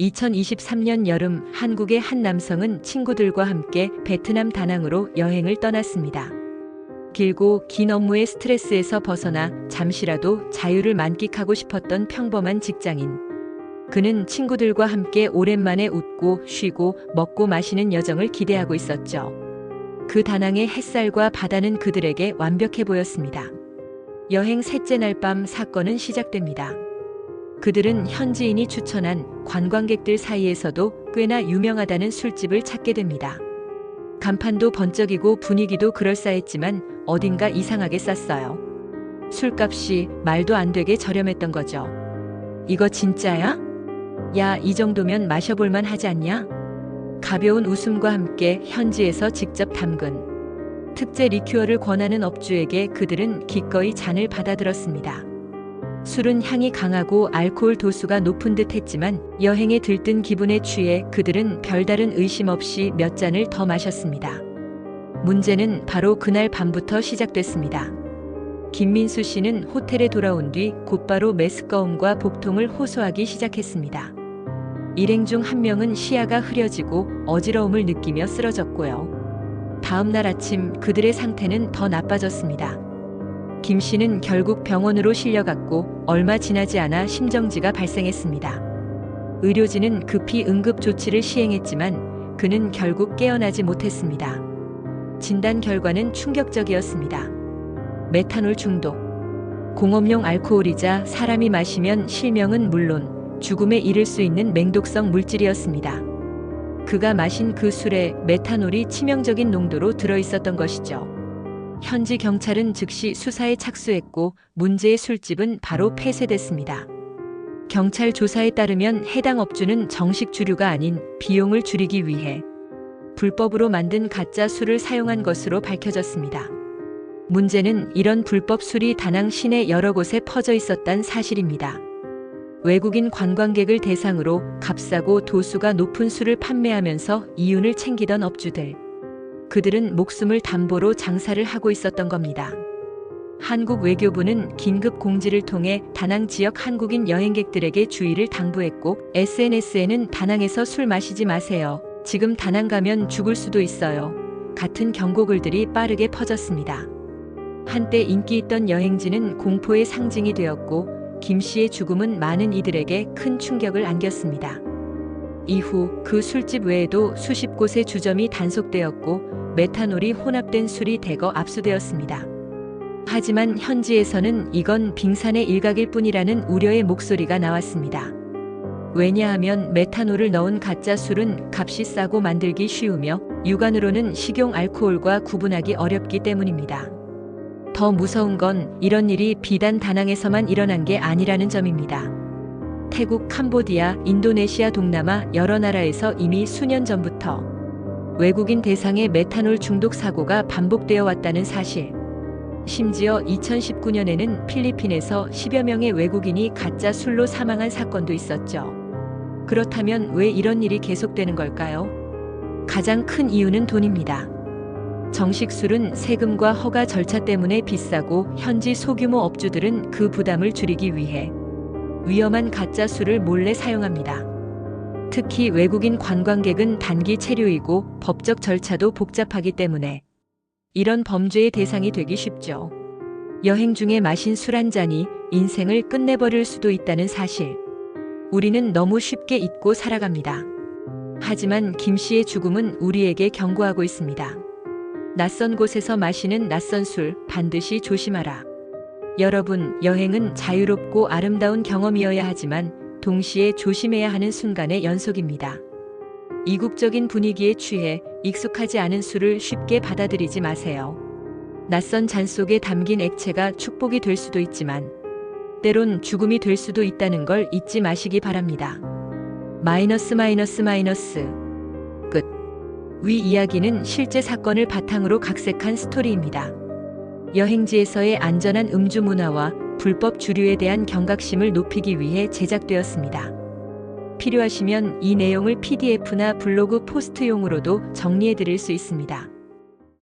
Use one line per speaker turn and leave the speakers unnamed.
2023년 여름 한국의 한 남성은 친구들과 함께 베트남 다낭으로 여행을 떠났습니다. 길고 긴 업무의 스트레스에서 벗어나 잠시라도 자유를 만끽하고 싶었던 평범한 직장인. 그는 친구들과 함께 오랜만에 웃고 쉬고 먹고 마시는 여정을 기대하고 있었죠. 그 다낭의 햇살과 바다는 그들에게 완벽해 보였습니다. 여행 셋째 날 밤 사건은 시작됩니다. 그들은 현지인이 추천한 관광객들 사이에서도 꽤나 유명하다는 술집을 찾게 됩니다. 간판도 번쩍이고 분위기도 그럴싸했지만 어딘가 이상하게 쌌어요. 술값이 말도 안 되게 저렴했던 거죠. 이거 진짜야? 야, 이 정도면 마셔볼만 하지 않냐? 가벼운 웃음과 함께 현지에서 직접 담근 특제 리큐어를 권하는 업주에게 그들은 기꺼이 잔을 받아들었습니다. 술은 향이 강하고 알코올 도수가 높은 듯 했지만 여행에 들뜬 기분에 취해 그들은 별다른 의심 없이 몇 잔을 더 마셨습니다. 문제는 바로 그날 밤부터 시작됐습니다. 김민수 씨는 호텔에 돌아온 뒤 곧바로 메스꺼움과 복통을 호소하기 시작했습니다. 일행 중 한 명은 시야가 흐려지고 어지러움을 느끼며 쓰러졌고요. 다음 날 아침 그들의 상태는 더 나빠졌습니다. 김 씨는 결국 병원으로 실려갔고 얼마 지나지 않아 심정지가 발생했습니다. 의료진은 급히 응급 조치를 시행했지만 그는 결국 깨어나지 못했습니다. 진단 결과는 충격적이었습니다. 메탄올 중독. 공업용 알코올이자 사람이 마시면 실명은 물론 죽음에 이를 수 있는 맹독성 물질이었습니다. 그가 마신 그 술에 메탄올이 치명적인 농도로 들어 있었던 것이죠. 현지 경찰은 즉시 수사에 착수했고 문제의 술집은 바로 폐쇄됐습니다. 경찰 조사에 따르면 해당 업주는 정식 주류가 아닌 비용을 줄이기 위해 불법으로 만든 가짜 술을 사용한 것으로 밝혀졌습니다. 문제는 이런 불법 술이 다낭 시내 여러 곳에 퍼져 있었단 사실입니다. 외국인 관광객을 대상으로 값싸고 도수가 높은 술을 판매하면서 이윤을 챙기던 업주들. 그들은 목숨을 담보로 장사를 하고 있었던 겁니다. 한국 외교부는 긴급 공지를 통해 다낭 지역 한국인 여행객들에게 주의를 당부했고 SNS에는 다낭에서 술 마시지 마세요. 지금 다낭 가면 죽을 수도 있어요. 같은 경고글들이 빠르게 퍼졌습니다. 한때 인기 있던 여행지는 공포의 상징이 되었고 김 씨의 죽음은 많은 이들에게 큰 충격을 안겼습니다. 이후 그 술집 외에도 수십 곳의 주점이 단속되었고 메탄올이 혼합된 술이 대거 압수되었습니다. 하지만 현지에서는 이건 빙산의 일각일 뿐이라는 우려의 목소리가 나왔습니다. 왜냐하면 메탄올을 넣은 가짜 술은 값이 싸고 만들기 쉬우며 육안으로는 식용 알코올과 구분하기 어렵기 때문입니다. 더 무서운 건 이런 일이 비단 다낭에서만 일어난 게 아니라는 점입니다. 태국, 캄보디아, 인도네시아, 동남아 여러 나라에서 이미 수년 전부터 외국인 대상의 메탄올 중독 사고가 반복되어 왔다는 사실. 심지어 2019년에는 필리핀에서 10여 명의 외국인이 가짜 술로 사망한 사건도 있었죠. 그렇다면 왜 이런 일이 계속되는 걸까요? 가장 큰 이유는 돈입니다. 정식 술은 세금과 허가 절차 때문에 비싸고 현지 소규모 업주들은 그 부담을 줄이기 위해 위험한 가짜 술을 몰래 사용합니다. 특히 외국인 관광객은 단기 체류이고 법적 절차도 복잡하기 때문에 이런 범죄의 대상이 되기 쉽죠. 여행 중에 마신 술 한 잔이 인생을 끝내버릴 수도 있다는 사실. 우리는 너무 쉽게 잊고 살아갑니다. 하지만 김 씨의 죽음은 우리에게 경고하고 있습니다. 낯선 곳에서 마시는 낯선 술 반드시 조심하라. 여러분, 여행은 자유롭고 아름다운 경험이어야 하지만 동시에 조심해야 하는 순간의 연속입니다. 이국적인 분위기에 취해 익숙하지 않은 술을 쉽게 받아들이지 마세요. 낯선 잔 속에 담긴 액체가 축복이 될 수도 있지만 때론 죽음이 될 수도 있다는 걸 잊지 마시기 바랍니다. 마이너스 마이너스 마이너스 끝. 위 이야기는 실제 사건을 바탕으로 각색한 스토리입니다. 여행지에서의 안전한 음주 문화와 불법 주류에 대한 경각심을 높이기 위해 제작되었습니다. 필요하시면 이 내용을 PDF나 블로그 포스트용으로도 정리해 드릴 수 있습니다.